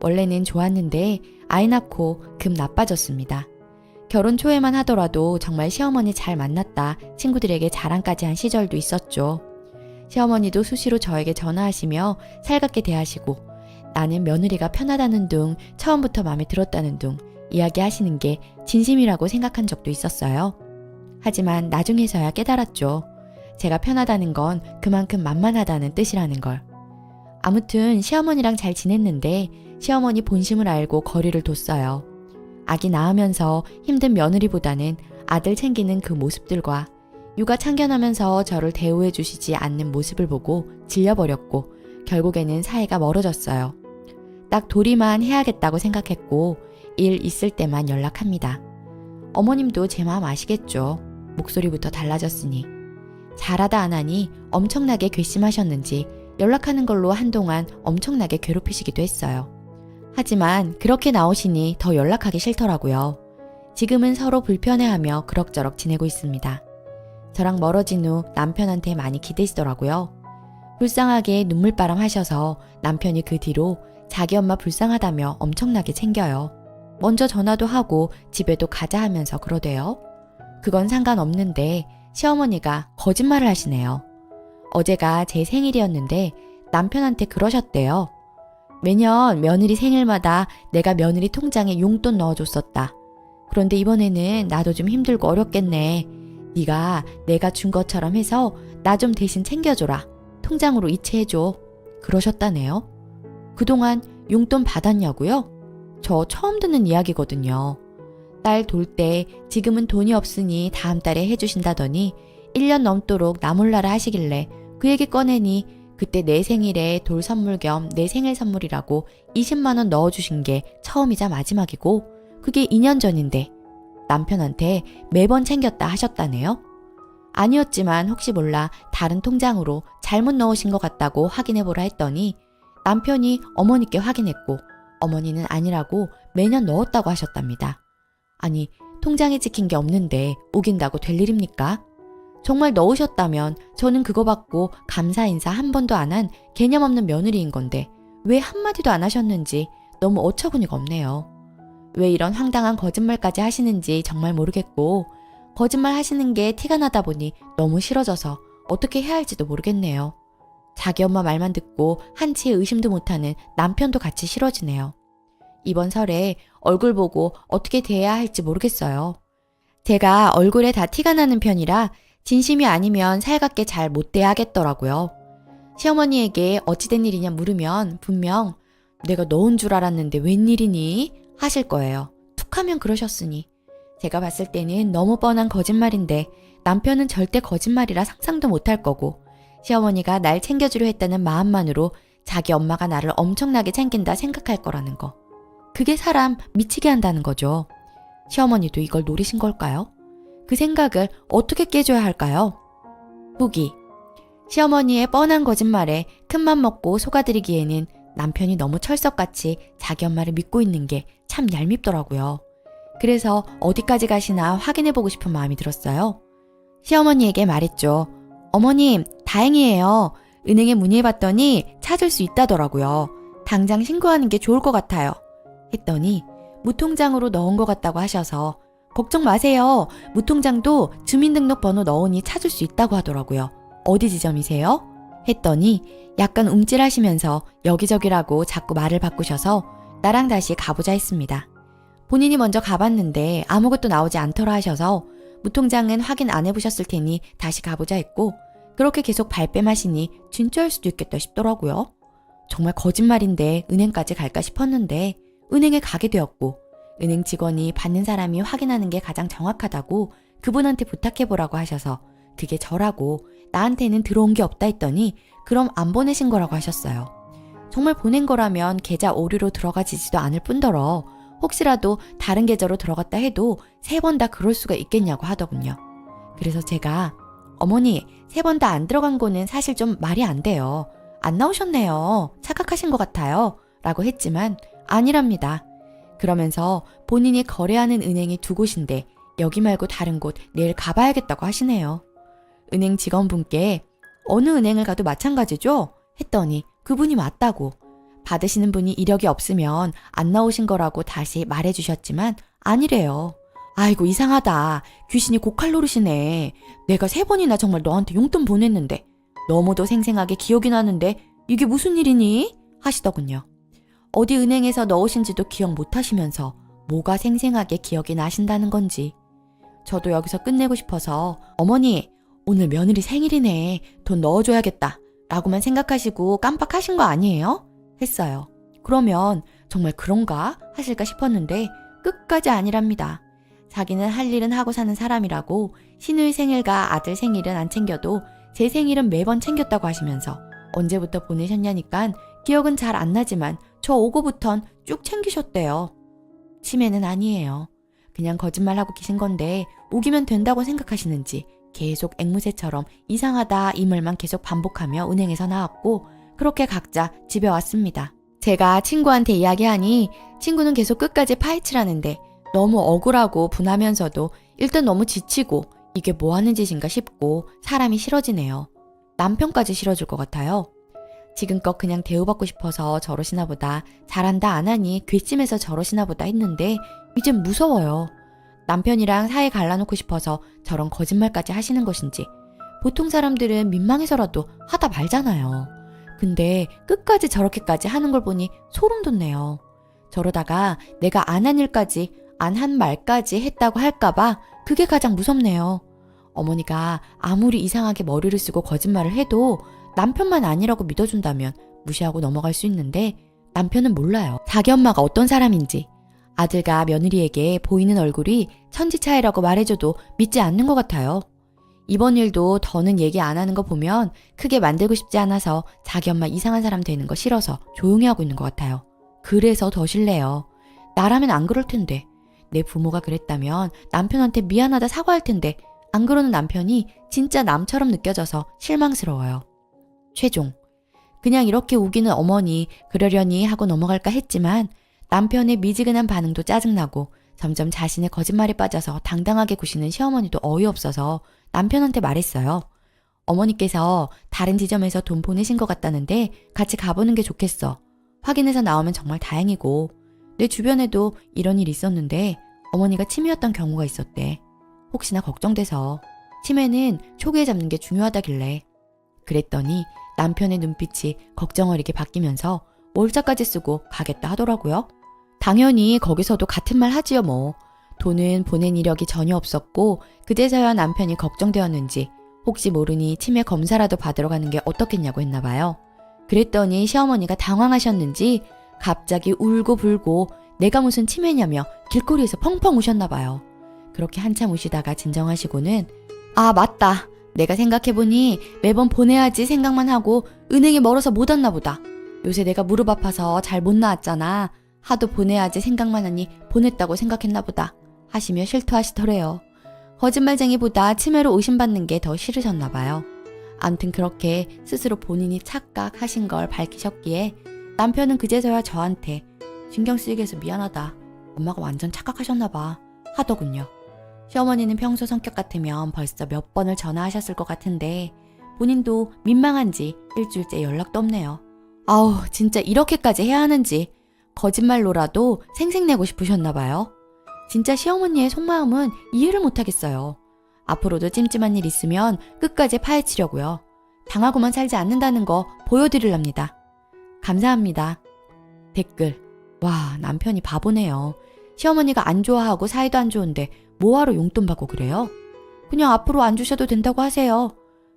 원래는 좋았는데 아이 낳고 급 나빠졌습니다. 결혼 초에만 하더라도 정말 시어머니 잘 만났다 친구들에게 자랑까지 한 시절도 있었죠. 시어머니도 수시로 저에게 전화하시며 살갑게 대하시고 나는 며느리가 편하다는 둥 처음부터 마음에 들었다는 둥 이야기하시는 게 진심이라고 생각한 적도 있었어요. 하지만 나중에서야 깨달았죠. 제가 편하다는 건 그만큼 만만하다는 뜻이라는 걸. 아무튼 시어머니랑 잘 지냈는데 시어머니 본심을 알고 거리를 뒀어요. 아기 낳으면서 힘든 며느리보다는 아들 챙기는 그 모습들과 육아 참견하면서 저를 대우해 주시지 않는 모습을 보고 질려버렸고 결국에는 사이가 멀어졌어요. 딱 도리만 해야겠다고 생각했고 일 있을 때만 연락합니다. 어머님도 제 마음 아시겠죠. 목소리부터 달라졌으니. 잘하다 안 하니 엄청나게 괘씸하셨는지 연락하는 걸로 한동안 엄청나게 괴롭히시기도 했어요. 하지만 그렇게 나오시니 더 연락하기 싫더라고요. 지금은 서로 불편해하며 그럭저럭 지내고 있습니다. 저랑 멀어진 후 남편한테 많이 기대시더라고요. 불쌍하게 눈물바람 하셔서 남편이 그 뒤로 자기 엄마 불쌍하다며 엄청나게 챙겨요. 먼저 전화도 하고 집에도 가자 하면서 그러대요. 그건 상관없는데 시어머니가 거짓말을 하시네요. 어제가 제 생일이었는데 남편한테 그러셨대요. 매년 며느리 생일마다 내가 며느리 통장에 용돈 넣어줬었다. 그런데 이번에는 나도 좀 힘들고 어렵겠네. 네가 내가 준 것처럼 해서 나 좀 대신 챙겨줘라. 통장으로 이체해줘. 그러셨다네요. 그동안 용돈 받았냐고요? 저 처음 듣는 이야기거든요. 딸 돌 때 지금은 돈이 없으니 다음 달에 해주신다더니 1년 넘도록 나몰라라 하시길래 그 얘기 꺼내니 그때 내 생일에 돌 선물 겸 내 생일 선물이라고 20만원 넣어주신 게 처음이자 마지막이고 그게 2년 전인데 남편한테 매번 챙겼다 하셨다네요. 아니었지만 혹시 몰라 다른 통장으로 잘못 넣으신 것 같다고 확인해보라 했더니 남편이 어머니께 확인했고 어머니는 아니라고 매년 넣었다고 하셨답니다. 아니, 통장에 찍힌 게 없는데 우긴다고 될 일입니까? 정말 넣으셨다면 저는 그거 받고 감사 인사 한 번도 안 한 개념 없는 며느리인 건데 왜 한마디도 안 하셨는지 너무 어처구니가 없네요. 왜 이런 황당한 거짓말까지 하시는지 정말 모르겠고 거짓말 하시는 게 티가 나다 보니 너무 싫어져서 어떻게 해야 할지도 모르겠네요. 자기 엄마 말만 듣고 한치의 의심도 못하는 남편도 같이 싫어지네요. 이번 설에 얼굴 보고 어떻게 대해야 할지 모르겠어요. 제가 얼굴에 다 티가 나는 편이라 진심이 아니면 살갑게 잘 못 대하겠더라고요. 시어머니에게 어찌된 일이냐 물으면 분명 내가 넣은 줄 알았는데 웬일이니? 하실 거예요. 툭 하면 그러셨으니. 제가 봤을 때는 너무 뻔한 거짓말인데 남편은 절대 거짓말이라 상상도 못할 거고 시어머니가 날 챙겨주려 했다는 마음만으로 자기 엄마가 나를 엄청나게 챙긴다 생각할 거라는 거. 그게 사람 미치게 한다는 거죠. 시어머니도 이걸 노리신 걸까요? 그 생각을 어떻게 깨줘야 할까요? 후기. 시어머니의 뻔한 거짓말에 큰맘 먹고 속아드리기에는 남편이 너무 철석같이 자기 엄마를 믿고 있는 게 참 얄밉더라고요. 그래서 어디까지 가시나 확인해보고 싶은 마음이 들었어요. 시어머니에게 말했죠. 어머님, 다행이에요. 은행에 문의해봤더니 찾을 수 있다더라고요. 당장 신고하는 게 좋을 것 같아요. 했더니 무통장으로 넣은 것 같다고 하셔서 걱정 마세요. 무통장도 주민등록번호 넣으니 찾을 수 있다고 하더라고요. 어디 지점이세요? 했더니 약간 움찔하시면서 여기저기라고 자꾸 말을 바꾸셔서 나랑 다시 가보자 했습니다. 본인이 먼저 가봤는데 아무것도 나오지 않더라 하셔서 무통장은 확인 안 해보셨을 테니 다시 가보자 했고 그렇게 계속 발뺌하시니 진짜일 수도 있겠다 싶더라고요. 정말 거짓말인데 은행까지 갈까 싶었는데 은행에 가게 되었고 은행 직원이 받는 사람이 확인하는 게 가장 정확하다고 그분한테 부탁해보라고 하셔서 그게 저라고 나한테는 들어온 게 없다 했더니 그럼 안 보내신 거라고 하셨어요. 정말 보낸 거라면 계좌 오류로 들어가지지도 않을 뿐더러 혹시라도 다른 계좌로 들어갔다 해도 세 번 다 그럴 수가 있겠냐고 하더군요. 그래서 제가 어머니 세 번 다 안 들어간 거는 사실 좀 말이 안 돼요. 안 나오셨네요. 착각하신 것 같아요. 라고 했지만 아니랍니다. 그러면서 본인이 거래하는 은행이 두 곳인데 여기 말고 다른 곳 내일 가봐야겠다고 하시네요. 은행 직원분께 어느 은행을 가도 마찬가지죠? 했더니 그분이 맞다고. 받으시는 분이 이력이 없으면 안 나오신 거라고 다시 말해 주셨지만 아니래요. 아이고 이상하다. 귀신이 고칼 노릇이네. 내가 세 번이나 정말 너한테 용돈 보냈는데 너무도 생생하게 기억이 나는데 이게 무슨 일이니? 하시더군요. 어디 은행에서 넣으신지도 기억 못 하시면서 뭐가 생생하게 기억이 나신다는 건지. 저도 여기서 끝내고 싶어서 어머니 오늘 며느리 생일이네. 돈 넣어줘야겠다. 라고만 생각하시고 깜빡하신 거 아니에요? 했어요. 그러면 정말 그런가 하실까 싶었는데 끝까지 아니랍니다. 자기는 할 일은 하고 사는 사람이라고 신우의 생일과 아들 생일은 안 챙겨도 제 생일은 매번 챙겼다고 하시면서 언제부터 보내셨냐니깐 기억은 잘 안 나지만 저 오고부턴 쭉 챙기셨대요. 치매는 아니에요. 그냥 거짓말하고 계신 건데 우기면 된다고 생각하시는지 계속 앵무새처럼 이상하다 이 말만 계속 반복하며 은행에서 나왔고 그렇게 각자 집에 왔습니다. 제가 친구한테 이야기하니 친구는 계속 끝까지 파헤치라는데 너무 억울하고 분하면서도 일단 너무 지치고 이게 뭐 하는 짓인가 싶고 사람이 싫어지네요. 남편까지 싫어질 것 같아요. 지금껏 그냥 대우받고 싶어서 저러시나 보다 잘한다 안 하니 괘씸해서 저러시나 보다 했는데 이젠 무서워요. 남편이랑 사이 갈라놓고 싶어서 저런 거짓말까지 하시는 것인지 보통 사람들은 민망해서라도 하다 말잖아요. 근데 끝까지 저렇게까지 하는 걸 보니 소름 돋네요. 저러다가 내가 안 한 일까지 안 한 말까지 했다고 할까봐 그게 가장 무섭네요. 어머니가 아무리 이상하게 머리를 쓰고 거짓말을 해도 남편만 아니라고 믿어준다면 무시하고 넘어갈 수 있는데 남편은 몰라요. 자기 엄마가 어떤 사람인지. 아들과 며느리에게 보이는 얼굴이 천지 차이라고 말해줘도 믿지 않는 것 같아요. 이번 일도 더는 얘기 안 하는 거 보면 크게 만들고 싶지 않아서 자기 엄마 이상한 사람 되는 거 싫어서 조용히 하고 있는 것 같아요. 그래서 더 싫네요. 나라면 안 그럴 텐데. 내 부모가 그랬다면 남편한테 미안하다 사과할 텐데 안 그러는 남편이 진짜 남처럼 느껴져서 실망스러워요. 최종. 그냥 이렇게 우기는 어머니 그러려니 하고 넘어갈까 했지만 남편의 미지근한 반응도 짜증나고 점점 자신의 거짓말에 빠져서 당당하게 구시는 시어머니도 어이없어서 남편한테 말했어요. 어머니께서 다른 지점에서 돈 보내신 것 같다는데 같이 가보는 게 좋겠어. 확인해서 나오면 정말 다행이고 내 주변에도 이런 일이 있었는데 어머니가 치매였던 경우가 있었대. 혹시나 걱정돼서 치매는 초기에 잡는 게 중요하다길래 그랬더니 남편의 눈빛이 걱정 어리게 바뀌면서 월차까지 쓰고 가겠다 하더라고요. 당연히 거기서도 같은 말 하지요 뭐. 돈은 보낸 이력이 전혀 없었고 그제서야 남편이 걱정되었는지 혹시 모르니 치매 검사라도 받으러 가는 게 어떻겠냐고 했나 봐요. 그랬더니 시어머니가 당황하셨는지 갑자기 울고 불고 내가 무슨 치매냐며 길거리에서 펑펑 우셨나 봐요. 그렇게 한참 우시다가 진정하시고는 아 맞다. 내가 생각해보니 매번 보내야지 생각만 하고 은행이 멀어서 못 왔나 보다. 요새 내가 무릎 아파서 잘 못 나왔잖아. 하도 보내야지 생각만 하니 보냈다고 생각했나 보다. 하시며 실토하시더래요. 거짓말쟁이보다 치매로 의심받는 게 더 싫으셨나 봐요. 암튼 그렇게 스스로 본인이 착각하신 걸 밝히셨기에 남편은 그제서야 저한테 신경 쓰이게 해서 미안하다. 엄마가 완전 착각하셨나 봐. 하더군요. 시어머니는 평소 성격 같으면 벌써 몇 번을 전화하셨을 것 같은데 본인도 민망한 지 일주일째 연락도 없네요. 아우 진짜 이렇게까지 해야 하는지 거짓말로라도 생색내고 싶으셨나 봐요. 진짜 시어머니의 속마음은 이해를 못하겠어요. 앞으로도 찜찜한 일 있으면 끝까지 파헤치려고요. 당하고만 살지 않는다는 거 보여드리랍니다. 감사합니다. 댓글. 와, 남편이 바보네요. 시어머니가 안 좋아하고 사이도 안 좋은데 뭐하러 용돈 받고 그래요? 그냥 앞으로 안 주셔도 된다고 하세요.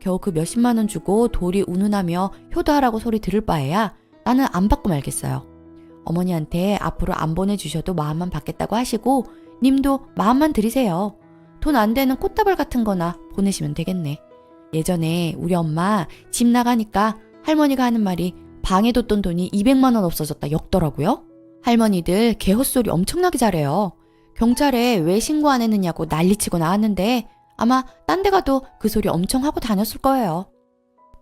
겨우 그 몇십만 원 주고 돌이 운운하며 효도하라고 소리 들을 바에야 나는 안 받고 말겠어요. 어머니한테 앞으로 안 보내주셔도 마음만 받겠다고 하시고 님도 마음만 드리세요. 돈 안 되는 꽃다발 같은 거나 보내시면 되겠네. 예전에 우리 엄마 집 나가니까 할머니가 하는 말이 방에 뒀던 돈이 200만 원 없어졌다 역더라고요. 할머니들 개 헛소리 엄청나게 잘해요. 경찰에 왜 신고 안 했느냐고 난리치고 나왔는데 아마 딴 데 가도 그 소리 엄청 하고 다녔을 거예요.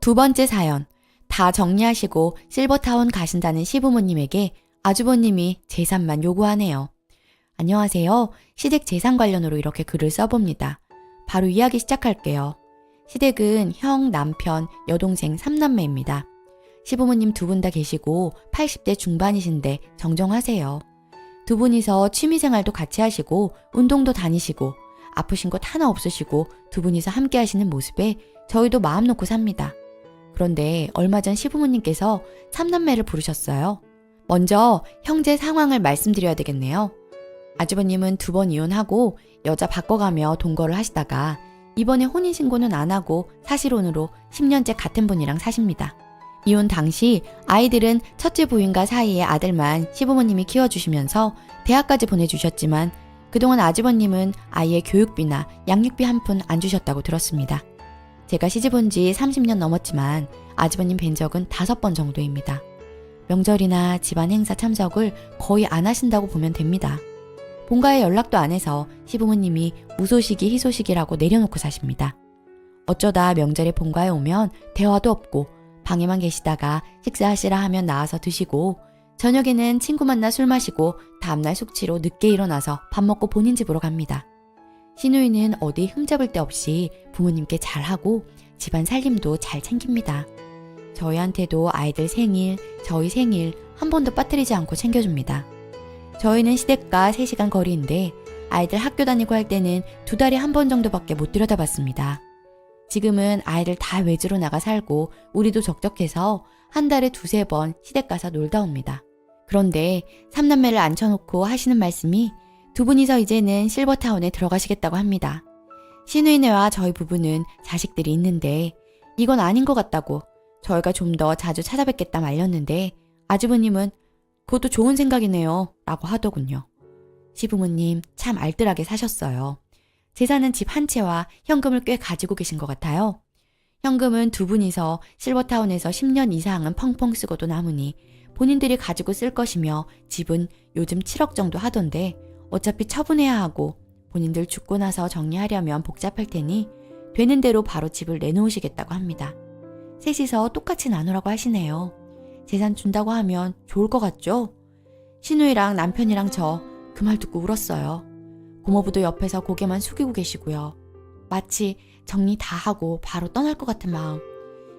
두 번째 사연. 다 정리하시고 실버타운 가신다는 시부모님에게 아주버님이 재산만 요구하네요. 안녕하세요. 시댁 재산 관련으로 이렇게 글을 써봅니다. 바로 이야기 시작할게요. 시댁은 형, 남편, 여동생 3남매입니다. 시부모님 두 분 다 계시고 80대 중반이신데 정정하세요. 두 분이서 취미생활도 같이 하시고 운동도 다니시고 아프신 곳 하나 없으시고 두 분이서 함께 하시는 모습에 저희도 마음 놓고 삽니다. 그런데 얼마 전 시부모님께서 삼남매를 부르셨어요. 먼저 형제 상황을 말씀드려야 되겠네요. 아주버님은 두 번 이혼하고 여자 바꿔가며 동거를 하시다가 이번에 혼인신고는 안 하고 사실혼으로 10년째 같은 분이랑 사십니다. 이혼 당시 아이들은 첫째 부인과 사이의 아들만 시부모님이 키워주시면서 대학까지 보내주셨지만 그동안 아주버님은 아이의 교육비나 양육비 한 푼 안 주셨다고 들었습니다. 제가 시집 온 지 30년 넘었지만 아주버님 뵌 적은 다섯 번 정도입니다. 명절이나 집안 행사 참석을 거의 안 하신다고 보면 됩니다. 본가에 연락도 안 해서 시부모님이 무소식이 희소식이라고 내려놓고 사십니다. 어쩌다 명절에 본가에 오면 대화도 없고 방에만 계시다가 식사하시라 하면 나와서 드시고 저녁에는 친구 만나 술 마시고 다음날 숙취로 늦게 일어나서 밥 먹고 본인 집으로 갑니다. 시누이는 어디 흠잡을 데 없이 부모님께 잘하고 집안 살림도 잘 챙깁니다. 저희한테도 아이들 생일, 저희 생일 한 번도 빠뜨리지 않고 챙겨줍니다. 저희는 시댁과 3시간 거리인데 아이들 학교 다니고 할 때는 두 달에 한 번 정도밖에 못 들여다봤습니다. 지금은 아이들 다 외주로 나가 살고 우리도 적적해서 한 달에 두세 번 시댁 가서 놀다 옵니다. 그런데 삼남매를 앉혀놓고 하시는 말씀이 두 분이서 이제는 실버타운에 들어가시겠다고 합니다. 시누이네와 저희 부부는 자식들이 있는데 이건 아닌 것 같다고 저희가 좀 더 자주 찾아뵙겠다 말렸는데 아주버님은 그것도 좋은 생각이네요 라고 하더군요. 시부모님 참 알뜰하게 사셨어요. 재산은 집 한 채와 현금을 꽤 가지고 계신 것 같아요. 현금은 두 분이서 실버타운에서 10년 이상은 펑펑 쓰고도 남으니 본인들이 가지고 쓸 것이며 집은 요즘 7억 정도 하던데 어차피 처분해야 하고 본인들 죽고 나서 정리하려면 복잡할 테니 되는 대로 바로 집을 내놓으시겠다고 합니다. 셋이서 똑같이 나누라고 하시네요. 재산 준다고 하면 좋을 것 같죠? 신우이랑 남편이랑 저 그 말 듣고 울었어요. 고모부도 옆에서 고개만 숙이고 계시고요. 마치 정리 다 하고 바로 떠날 것 같은 마음.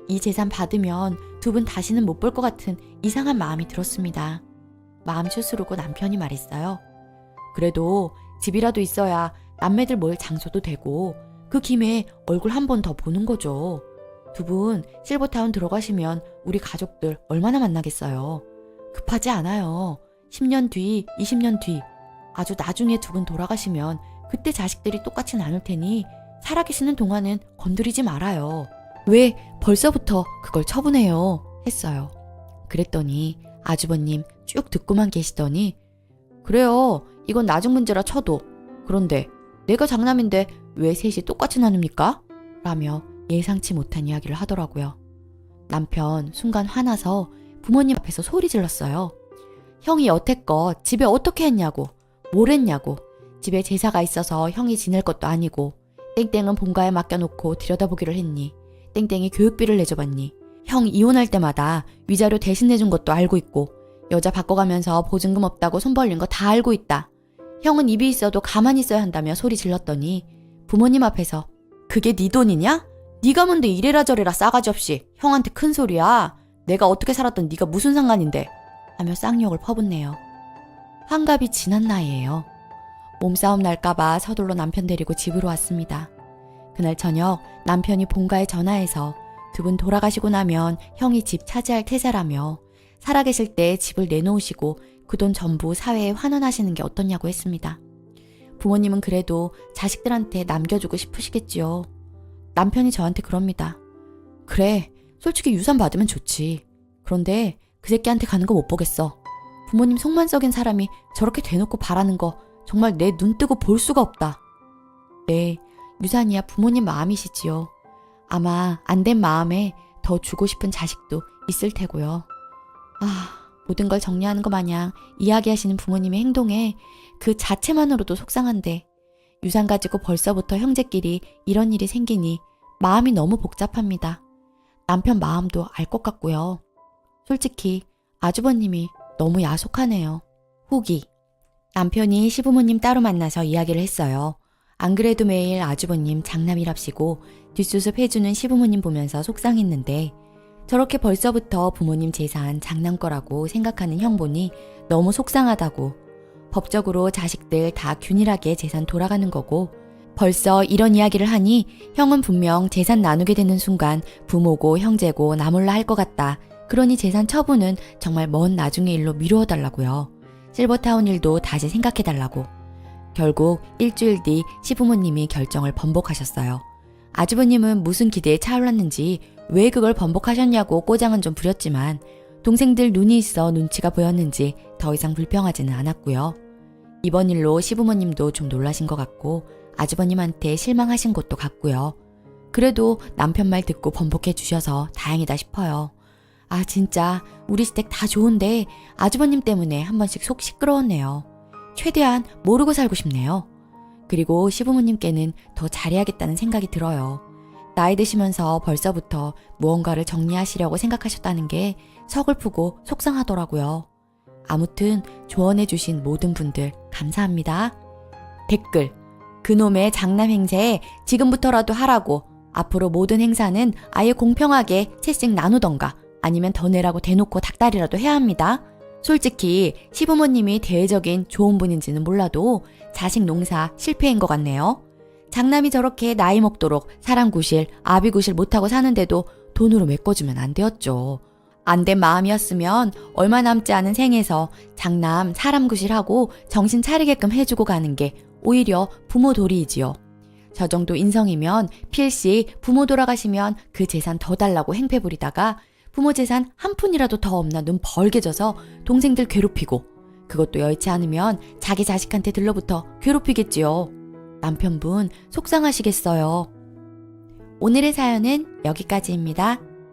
이 재산 받으면 두 분 다시는 못 볼 것 같은 이상한 마음이 들었습니다. 마음 추스르고 남편이 말했어요. 그래도 집이라도 있어야 남매들 모일 장소도 되고 그 김에 얼굴 한 번 더 보는 거죠. 두 분 실버타운 들어가시면 우리 가족들 얼마나 만나겠어요. 급하지 않아요. 10년 뒤, 20년 뒤 아주 나중에 두 분 돌아가시면 그때 자식들이 똑같이 나눌 테니 살아계시는 동안은 건드리지 말아요. 왜 벌써부터 그걸 처분해요? 했어요. 그랬더니 아주버님 쭉 듣고만 계시더니 그래요. 이건 나중 문제라 쳐도. 그런데 내가 장남인데 왜 셋이 똑같이 나눕니까? 라며 예상치 못한 이야기를 하더라고요. 남편 순간 화나서 부모님 앞에서 소리 질렀어요. 형이 여태껏 집에 어떻게 했냐고. 뭘 했냐고. 집에 제사가 있어서 형이 지낼 것도 아니고 땡땡은 본가에 맡겨놓고 들여다보기를 했니. 땡땡이 교육비를 내줘봤니. 형 이혼할 때마다 위자료 대신 내준 것도 알고 있고 여자 바꿔가면서 보증금 없다고 손 벌린 거 다 알고 있다. 형은 입이 있어도 가만히 있어야 한다며 소리 질렀더니 부모님 앞에서 그게 네 돈이냐? 네가 뭔데 이래라 저래라 싸가지 없이 형한테 큰 소리야. 내가 어떻게 살았던 네가 무슨 상관인데 하며 쌍욕을 퍼붓네요. 환갑이 지난 나이에요. 몸싸움 날까봐 서둘러 남편 데리고 집으로 왔습니다. 그날 저녁 남편이 본가에 전화해서 두 분 돌아가시고 나면 형이 집 차지할 태세라며 살아계실 때 집을 내놓으시고 그 돈 전부 사회에 환원하시는 게 어떻냐고 했습니다. 부모님은 그래도 자식들한테 남겨주고 싶으시겠지요. 남편이 저한테 그럽니다. 그래, 솔직히 유산 받으면 좋지. 그런데 그 새끼한테 가는 거 못 보겠어. 부모님 속만 썩인 사람이 저렇게 대놓고 바라는 거 정말 내 눈 뜨고 볼 수가 없다. 네, 유산이야 부모님 마음이시지요. 아마 안 된 마음에 더 주고 싶은 자식도 있을 테고요. 아, 모든 걸 정리하는 것 마냥 이야기하시는 부모님의 행동에 그 자체만으로도 속상한데 유산 가지고 벌써부터 형제끼리 이런 일이 생기니 마음이 너무 복잡합니다. 남편 마음도 알 것 같고요. 솔직히 아주버님이 너무 야속하네요. 후기. 남편이 시부모님 따로 만나서 이야기를 했어요. 안 그래도 매일 아주버님 장남이랍시고 뒷수습 해주는 시부모님 보면서 속상했는데 저렇게 벌써부터 부모님 재산 장난거라고 생각하는 형 보니 너무 속상하다고. 법적으로 자식들 다 균일하게 재산 돌아가는 거고 벌써 이런 이야기를 하니 형은 분명 재산 나누게 되는 순간 부모고 형제고 나몰라 할 것 같다. 그러니 재산 처분은 정말 먼 나중의 일로 미루어 달라고요. 실버타운 일도 다시 생각해 달라고. 결국 일주일 뒤 시부모님이 결정을 번복하셨어요. 아주버님은 무슨 기대에 차올랐는지 왜 그걸 번복하셨냐고 꼬장은 좀 부렸지만 동생들 눈이 있어 눈치가 보였는지 더 이상 불평하지는 않았고요. 이번 일로 시부모님도 좀 놀라신 것 같고 아주버님한테 실망하신 것도 같고요. 그래도 남편 말 듣고 번복해 주셔서 다행이다 싶어요. 아 진짜 우리 시댁 다 좋은데 아주버님 때문에 한 번씩 속 시끄러웠네요. 최대한 모르고 살고 싶네요. 그리고 시부모님께는 더 잘해야겠다는 생각이 들어요. 나이 드시면서 벌써부터 무언가를 정리하시려고 생각하셨다는 게 서글프고 속상하더라고요. 아무튼 조언해주신 모든 분들 감사합니다. 댓글. 그놈의 장남 행세 지금부터라도 하라고. 앞으로 모든 행사는 아예 공평하게 채씩 나누던가 아니면 더 내라고 대놓고 닭다리라도 해야 합니다. 솔직히 시부모님이 대외적인 좋은 분인지는 몰라도 자식 농사 실패인 것 같네요. 장남이 저렇게 나이 먹도록 사람 구실, 아비 구실 못하고 사는데도 돈으로 메꿔주면 안 되었죠. 안 된 마음이었으면 얼마 남지 않은 생에서 장남 사람 구실하고 정신 차리게끔 해주고 가는 게 오히려 부모 도리이지요. 저 정도 인성이면 필시 부모 돌아가시면 그 재산 더 달라고 행패 부리다가 부모 재산 한 푼이라도 더 없나 눈 벌게 져서 동생들 괴롭히고 그것도 여의치 않으면 자기 자식한테 들러붙어 괴롭히겠지요. 남편분 속상하시겠어요. 오늘의 사연은 여기까지입니다.